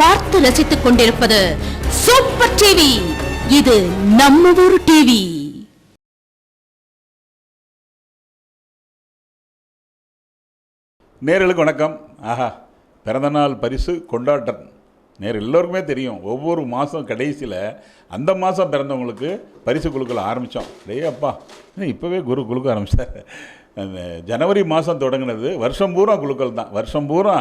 பார்த்து ரசித்துக் கொண்டிருப்பது சூப்பர் டிவி இது நம்ம ஊர் டிவி நேர்களுக்கு வணக்கம். ஆஹா பிறந்தநாள் பரிசு கொண்டாட்டம். நேர் எல்லோருக்குமே தெரியும் ஒவ்வொரு மாதம் கடைசியில் அந்த மாதம் பிறந்தவங்களுக்கு பரிசு குழுக்கள் ஆரம்பித்தோம் டேய் அப்பா இப்போவே குரு குழுக்க ஆரம்பிச்சார். ஜனவரி மாதம் தொடங்கினது வருஷம் பூரா குழுக்கள் தான். வருஷம் பூரா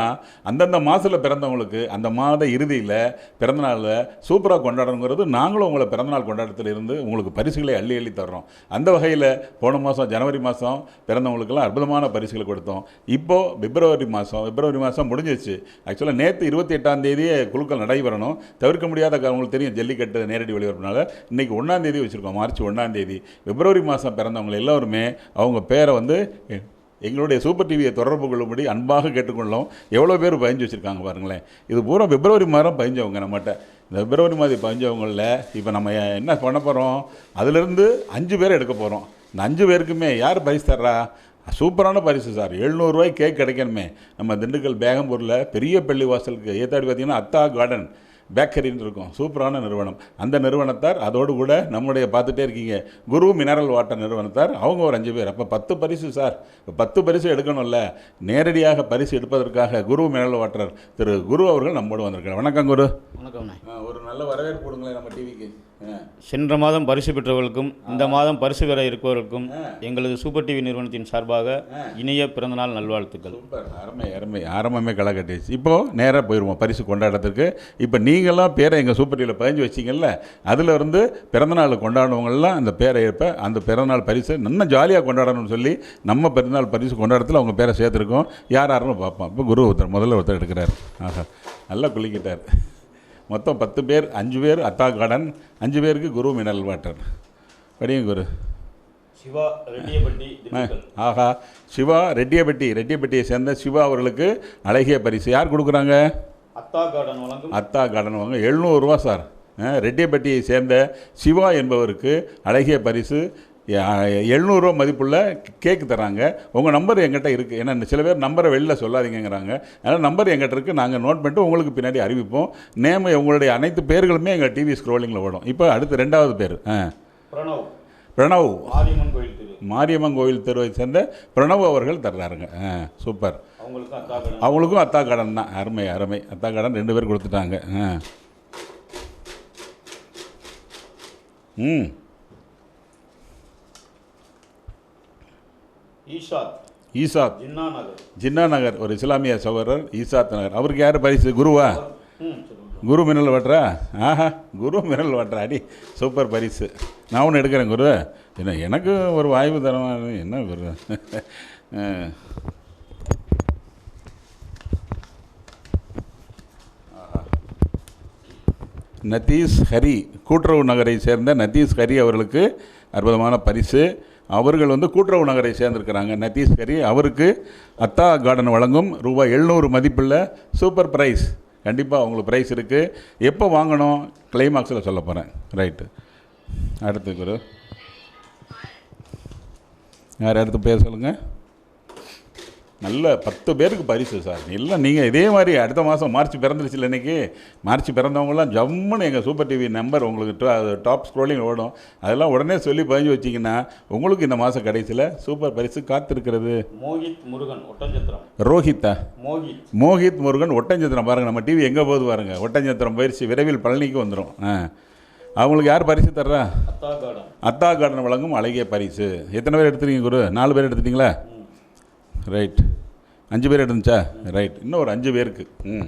அந்தந்த மாதத்தில் பிறந்தவங்களுக்கு அந்த மாத இறுதியில் பிறந்தநாளில் சூப்பராக கொண்டாடணுங்கிறது நாங்களும் உங்களை பிறந்தநாள் கொண்டாடத்தில் இருந்து உங்களுக்கு பரிசுகளை அள்ளி அள்ளி தர்றோம். அந்த வகையில் போன மாதம் ஜனவரி மாதம் பிறந்தவங்களுக்கெல்லாம் அற்புதமான பரிசுகளை கொடுத்தோம். இப்போது பிப்ரவரி மாதம் பிப்ரவரி மாதம் முடிஞ்சிச்சு ஆக்சுவலாக நேற்று இருபத்தி எட்டாம் தேதியே குழுக்கள் நடைபெறணும். தவிர்க்க முடியாத உங்களுக்கு தெரியும் ஜல்லிக்கட்டு நேரடி ஒளிபரப்புனால இன்றைக்கி ஒன்றாம் தேதி வச்சுருக்கோம் மார்ச் ஒன்றாம் தேதி. பிப்ரவரி மாதம் பிறந்தவங்க எல்லாருமே அவங்க பேரை வந்து எங்களுடைய சூப்பர் டிவியை தொடர்பு கொள்ளும்படி அன்பாக கேட்டுக்கொள்ளோம் எவ்வளோ பேர் பயஞ்சு வச்சுருக்காங்க பாருங்களேன். இது பூரா பிப்ரவரி மாதம் பயஞ்சவங்க நம்மகிட்ட. இந்த பிப்ரவரி மாதம் பயஞ்சவங்களில் இப்போ நம்ம என்ன பண்ண போகிறோம் அதுலேருந்து அஞ்சு பேர் எடுக்க போகிறோம் இந்த அஞ்சு பேருக்குமே யார் பரிசு தர்றா? சூப்பரான பரிசு சார். எழுநூறுவாய்க்கு கேக் கிடைக்கணுமே. நம்ம திண்டுக்கல் பேகம்பூரில் பெரிய பள்ளி வாசலுக்கு ஏத்தாடி பார்த்தீங்கன்னா அத்தா கார்டன். பேக்கரின்னு இருக்கும் சூப்பரான நிறுவனம். அந்த நிறுவனத்தார் அதோடு கூட நம்முடைய பார்த்துட்டே இருக்கீங்க. குரு மினரல் வாட்டர் நிறுவனத்தார் அவங்க ஒரு அஞ்சு பேர். அப்போ பத்து பரிசு சார். இப்போ பத்து பரிசு எடுக்கணும்ல. நேரடியாக பரிசு எடுப்பதற்காக குரு மினரல் வாட்டர் திரு குரு அவர்கள் நம்மோடு வந்திருக்கார் வணக்கம் குரு. வணக்கம்ண்ணே ஒரு நல்ல வரவேற்பு கொடுங்களேன் நம்ம டிவிக்கு சென்ற மாதம் பரிசு பெற்றவர்களுக்கும் இந்த மாதம் பரிசு பெற இருப்பவர்களுக்கும் எங்களது சூப்பர் டிவி நிறுவனத்தின் சார்பாக இனிய பிறந்தநாள் நல்வாழ்த்துக்கள். அருமை அருமை. ஆரம்பமே களை கட்டிடுச்சு இப்போது நேராக போயிடுவோம் பரிசு கொண்டாடத்துக்கு இப்போ நீங்களாம் பேரை எங்கள் சூப்பர் டிவியில் பதிஞ்சு வச்சிங்கல்ல அதில் இருந்து பிறந்தநாள் கொண்டாடுறவங்கெல்லாம் அந்த பேரை ஏற்ப அந்த பிறந்தநாள் பரிசு இன்னும் ஜாலியாக கொண்டாடணும்னு சொல்லி நம்ம பிறந்தநாள் பரிசு கொண்டாடத்தில் அவங்க பேரை சேர்த்துருக்கோம். யார் யாருன்னு பார்ப்போம். இப்போ குரு ஒருத்தர் முதல்ல ஒருத்தர் எடுக்கிறார். ஆஹா. நல்லா குளிக்கிட்டார் மொத்தம் பத்து பேர் அஞ்சு பேர் அத்தா கார்டன் அஞ்சு பேருக்கு குரு மினரல் வாட்டர். படியும் குரு. சிவா ரெட்டியப்பட்டி ஆஹா. சிவா ரெட்டியப்பட்டி ரெட்டியப்பட்டியை சேர்ந்த சிவா அவர்களுக்கு அழகிய பரிசு. யார் கொடுக்குறாங்க? அத்தா கார்டன் வழங்கும். அத்தா கார்டன் வாங்க. எழுநூறுரூவா சார். ரெட்டியப்பட்டியை சேர்ந்த சிவா என்பவருக்கு அழகிய பரிசு. எழுநூறுவா மதிப்புள்ள கேக்கு தராங்க. உங்கள் நம்பர் எங்கிட்ட இருக்குது ஏன்னா சில பேர் நம்பரை வெளில சொல்லாதீங்கங்கிறாங்க. அதனால் நம்பர் எங்கிட்ட இருக்குது நாங்கள் நோட் பண்ணிட்டு உங்களுக்கு பின்னாடி அறிவிப்போம். நேம் உங்களுடைய அனைத்து பேர்களுமே எங்கள் டிவி ஸ்க்ரோலிங்கில் ஓடும். இப்போ அடுத்து ரெண்டாவது பேர். பிரணவ். பிரணவ். மாரியம்மன் கோயில் திரு. மாரியம்மன் கோவில் தெருவை சேர்ந்த பிரணவ் அவர்கள் தர்றாருங்க. ஆ சூப்பர். அவங்களுக்கும் அத்தா கடன் தான். அருமை அருமை. அத்தா கடன் ரெண்டு பேர் கொடுத்துட்டாங்க. ஆ. ம். ஈஷாத். ஈசாத் ஜின்னா நகர் ஜின்னா நகர் ஒரு இஸ்லாமிய சகோதரர் ஈசாத் நகர். அவருக்கு யார் பரிசு? குருவா? குரு மினல் வாட்டரா ஆஹா குரு மினல் வாட்டரா அடி சூப்பர் பரிசு. நான் ஒன்று எடுக்கிறேன் குரு. என்ன எனக்கு ஒரு வாய்ப்பு தரமா? என்ன குரு. நதீஸ் ஹரி கூட்டுறவு நகரை சேர்ந்த நதீஸ் ஹரி அவர்களுக்கு அற்புதமான பரிசு. அவர்கள் வந்து கூட்டுறவு நகரை சேர்ந்திருக்கிறாங்க. நதீஸ் அவருக்கு அத்தா கார்டன் வழங்கும். ரூபாய் எழுநூறு மதிப்புள்ள சூப்பர் ப்ரைஸ் கண்டிப்பாக அவங்களுக்கு ப்ரைஸ் இருக்குது எப்போ வாங்கணும்? கிளைமாக்ஸில் சொல்ல போகிறேன் ரைட்டு அடுத்து குரு. யார் அடுத்து பேர் சொல்லுங்கள் நல்ல பத்து பேருக்கு பரிசு சார். இல்லை நீங்கள் இதே மாதிரி அடுத்த மாதம் மார்ச் பிறந்துருச்சு இல்லை இன்றைக்கி மார்ச் பிறந்தவங்களாம் ஜம்முன்னு எங்கள் சூப்பர் டிவி நம்பர் உங்களுக்கு டாப் ஸ்க்ரோலிங் ஓடும். அதெல்லாம் உடனே சொல்லி பதிஞ்சு வச்சிங்கன்னா உங்களுக்கு இந்த மாதம் கடைசியில் சூப்பர் பரிசு காத்திருக்கிறது. மோகித் முருகன் ஒட்டஞ்சத்திரம். ரோஹித்தா? மோகித். மோகித் முருகன் ஒட்டஞ்சத்திரம். பாருங்கள் நம்ம டிவி எங்கே போகுது பாருங்கள் ஒட்டஞ்சத்திரம் பயிற்சி விரைவில் பழனிக்கு வந்துடும் ஆ. அவங்களுக்கு யார் பரிசு தர்றா? அத்தா கார்டன். வழங்கும் அழகிய பரிசு. எத்தனை பேர் எடுத்துட்டீங்க குரு? நாலு பேர் எடுத்துட்டீங்களா? ரைட். அஞ்சு பேர் எடுத்துச்சா ரைட் இன்னும் ஒரு அஞ்சு பேருக்கு. ம்.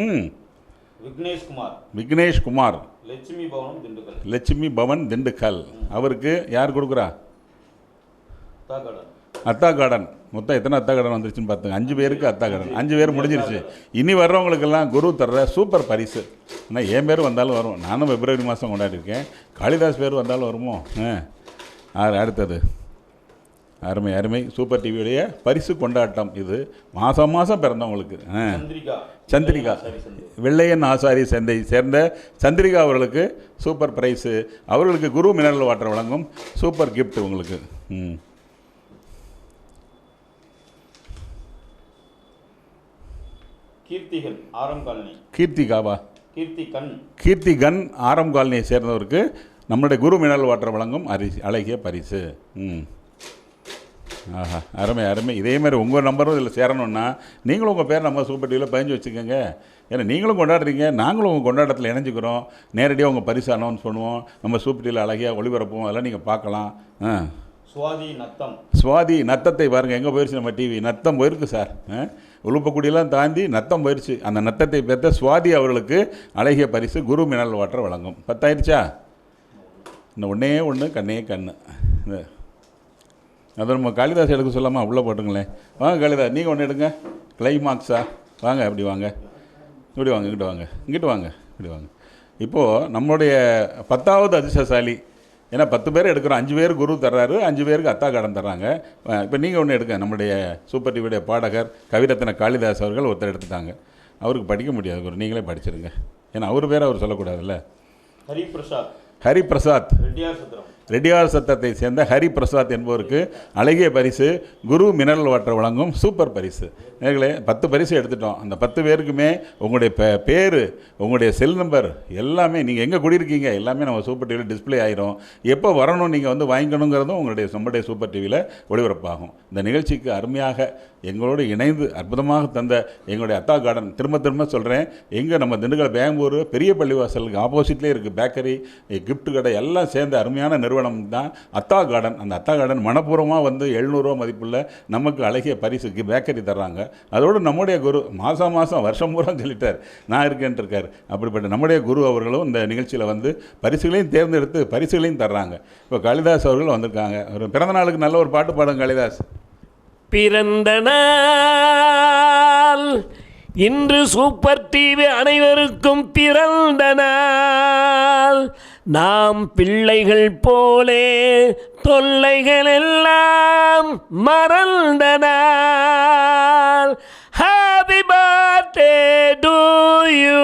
ம். விக்னேஷ் குமார் விக்னேஷ் குமார் லட்சுமி பவனம் திண்டுக்கல். லட்சுமி பவன் திண்டுக்கல். அவருக்கு யார் கொடுக்குறா? அத்தா கார்டன் மொத்தம் எத்தனை அத்தா கார்டன் வந்துருச்சுன்னு பார்த்துங்க. அஞ்சு பேருக்கு அத்தா கார்டன் அஞ்சு பேர் முடிஞ்சிருச்சு. இனி வர்றவங்களுக்கெல்லாம் குரு தர்ற சூப்பர் பரிசு. ஆனால் என் பேர் வந்தாலும் வரும். நானும் பிப்ரவரி மாதம் கொண்டாடிருக்கேன் காளிதாஸ் பேர் வந்தாலும் வருமோ? ஆ, அடுத்தது. அருமை அருமை. சூப்பர் டிவியுடைய பரிசு கொண்டாட்டம் இது. மாதம் மாதம் பிறந்தவங்களுக்கு. சந்திரிகா. வெள்ளையன் ஆசாரி சந்தை சேர்ந்த சந்திரிகா அவர்களுக்கு சூப்பர் பிரைஸு. அவர்களுக்கு குரு மினரல் வாட்டர் வழங்கும் சூப்பர் கிஃப்ட் உங்களுக்கு. ம். கீர்த்திகள் ஆரம் காலனி. கீர்த்திகாவா? கீர்த்தி கண் கீர்த்தி கன் ஆரம் காலனியை சேர்ந்தவருக்கு நம்மளுடைய குரு மினரல் வாட்டர் வழங்கும் அரிசி அழகிய பரிசு. ம். ஆஹா அருமை அருமை. இதே மாதிரி உங்கள் நம்பரும் இதில் சேரணும்னா நீங்களும் உங்கள் பேர் நம்ம சூப்பர் டிவியில் பதிஞ்சு வச்சுக்கோங்க. ஏன்னா நீங்களும் கொண்டாடுறீங்க நாங்களும் உங்கள் கொண்டாட்டத்தில் இணைஞ்சுக்கிறோம். நேரடியாக உங்கள் பரிசு அனௌன்ஸ் பண்ணுவோம் நம்ம சூப்பர் டிவியில் அழகியாக ஒளிபரப்புவோம். அதெல்லாம் நீங்கள் பார்க்கலாம். ஆ. சுவாதி நத்தம். சுவாதி நத்தத்தை பாருங்கள் எங்கே போயிடுச்சு நம்ம டிவி நத்தம் போயிருக்கு சார் உளுப்பக்குடியெல்லாம் தாண்டி நத்தம் போயிடுச்சு அந்த நத்தத்தை பெற்ற சுவாதி அவர்களுக்கு அழகிய பரிசு குரு மினரல் வாட்டர் வழங்கும். பத்தாயிடுச்சா இன்னும் ஒன்றே ஒன்று கண்ணே கண்ணு. இந்த அதை நம்ம காளிதாஸ் எடுக்க சொல்லாமா உள்ளே போட்டுங்களேன். வாங்க காளிதாஸ் நீங்கள் ஒன்று எடுங்க. கிளைமாக்ஸா வாங்க அப்படி வாங்க. இப்படி வாங்க இங்கிட்டு வாங்க. இங்கிட்டு வாங்க இப்படி வாங்க. இப்போது நம்மளுடைய பத்தாவது அதிர்ஷ்டசாலி. ஏன்னா பத்து பேர் எடுக்கிறோம். அஞ்சு பேர் குரு தர்றாரு அஞ்சு பேருக்கு அத்தா கடன் தர்றாங்க. இப்போ நீங்கள் ஒன்று எடுங்க. நம்முடைய சூப்பர் டிவியுடைய பாடகர் கவிரத்ன காளிதாஸ் அவர்கள் ஒருத்தர் எடுத்துட்டாங்க. அவருக்கு படிக்க முடியாது குரு. நீங்களே படிச்சிருங்க. ஏன்னா அவர் பேர் அவர் சொல்லக்கூடாதுல்ல. ஹரிபிரசாத். ஹரிபிரசாத். ரெட்டியார் சத்திரம் ரெட்டியார் சத்தத்தை சேர்ந்த ஹரி பிரசாத் என்பவருக்கு அழகிய பரிசு குரு மினரல் வாட்டர் வழங்கும் சூப்பர் பரிசு. நேர்களே பத்து பரிசு எடுத்துட்டோம். அந்த பத்து பேருக்குமே உங்களுடைய பே பேர் உங்களுடைய செல் நம்பர் எல்லாமே நீங்கள் எங்கே குடியிருக்கீங்க? எல்லாமே நம்ம சூப்பர் டிவியில் டிஸ்ப்ளே ஆயிரும். எப்போ வரணும் நீங்கள் வந்து வாங்கிக்கணுங்கிறதும் உங்களுடைய நம்முடைய சூப்பர் டிவியில் ஒளிபரப்பாகும். இந்த நிகழ்ச்சிக்கு அருமையாக எங்களோடு இணைந்து அற்புதமாக தந்த எங்களுடைய அத்தா கார்டன் திரும்ப திரும்ப சொல்கிறேன் எங்கே நம்ம திண்டுக்கல் பெங்களூர் பெரிய பள்ளிவாசலுக்கு ஆப்போசிட்லேயே இருக்குது பேக்கரி கிஃப்ட் கடை எல்லாம் சேர்ந்த அருமையான நிறுவனம். தான் அத்தா கார்டன் அந்த அத்தா கார்டன் மனப்பூர்வமாக வந்து எழுநூறுவா மதிப்புள்ள நமக்கு அழகிய பரிசுக்கு பேக்கரி தர்றாங்க. அதோடு நம்முடைய குரு மாதம் மாதம் வருஷம் பூரா சொல்லிட்டார். நான் இருக்கேன்ட்டு இருக்கார். அப்படிப்பட்ட நம்முடைய குரு அவர்களும் இந்த நிகழ்ச்சியில் வந்து பரிசுகளையும் தேர்ந்தெடுத்து பரிசுகளையும் தர்றாங்க. இப்போ காளிதாஸ் அவர்கள் வந்திருக்காங்க. ஒரு பிறந்த நாளுக்கு நல்ல ஒரு பாட்டு பாடுங்க காளிதாஸ். பிறந்த நாள் இன்று சூப்பர் டிவி அனைவருக்கும் பிறந்த நாம் பிள்ளைகள் போலே தொல்லைகள் எல்லாம் மறந்த ஹாப்பி பர்த்டே டு யூ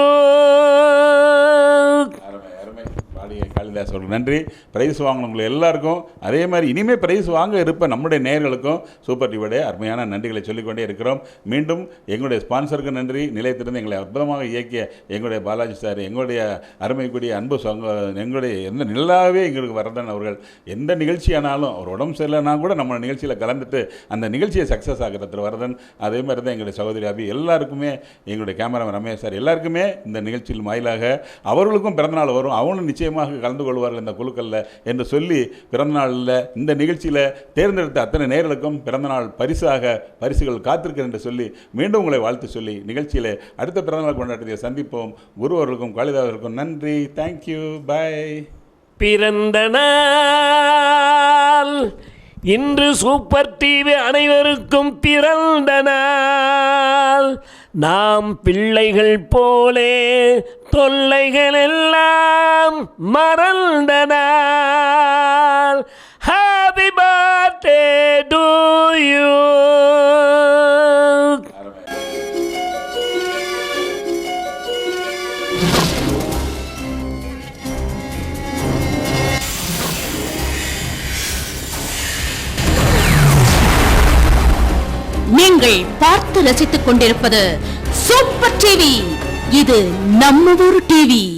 பாடிய நன்றி. ப்ரைஸ் வாங்கினவங்களுக்கு எல்லாருக்கும். அதே மாதிரி இனிமேல் பிரைஸ் வாங்க இருப்ப நம்முடைய நேர்களுக்கும் சூப்பர் டிவியுடைய அருமையான நன்றிகளை சொல்லிக்கொண்டே இருக்கிறோம். மீண்டும் எங்களுடைய ஸ்பான்சருக்கு நன்றி. நிலையத்திலிருந்து எங்களை அற்புதமாக இயக்கிய எங்களுடைய பாலாஜி சார் எங்களுடைய அருமைக்குரிய அன்பு சொங்க எங்களுடைய எந்த நிலாவே எங்களுக்கு வரதன் அவர்கள் எந்த நிகழ்ச்சியானாலும் அவர் உடம்பு சரியில்லைனா கூட நம்ம நிகழ்ச்சியில் கலந்துட்டு அந்த நிகழ்ச்சியை சக்ஸஸ் ஆகிறது வரதன் அதே மாதிரி தான் எங்களுடைய சகோதரி அபி எல்லாருக்குமே எங்களுடைய கேமராமேன் ரமேஷ் சார் எல்லாருக்குமே இந்த நிகழ்ச்சியில் வாயிலாக அவர்களுக்கும் பிறந்தநாள் வரும். அவங்களும் நிச்சயமாக கலந்து கொள்வார்கள் இந்த குழுக்களில் என்று சொல்லி பிறந்தநாளில் இந்த நிகழ்ச்சியில் தேர்ந்தெடுத்த அத்தனை நேர்களுக்கும் பிறந்தநாள் பரிசாக பரிசுகள் காத்திருக்கிறேன் என்று சொல்லி மீண்டும் உங்களை வாழ்த்து சொல்லி நிகழ்ச்சியில் அடுத்த பிறந்தநாள் கொண்டாட்டத்தை சந்திப்போம். குருவர்களுக்கும் காளிதாசருக்கும் நன்றி. தேங்க்யூ பை பிறந்த நாள். இன்று சூப்பர் டிவி அனைவருக்கும் பிறந்த நாள். நாம் பிள்ளைகள் போலே தொல்லைகள் எல்லாம் மறந்த நாள் ஹாப்பி பர்த்டே டு யூ நீங்கள் பார்த்து ரசித்துக் கொண்டிருப்பது சூப்பர் டிவி. இது நம்ம ஊர் டிவி.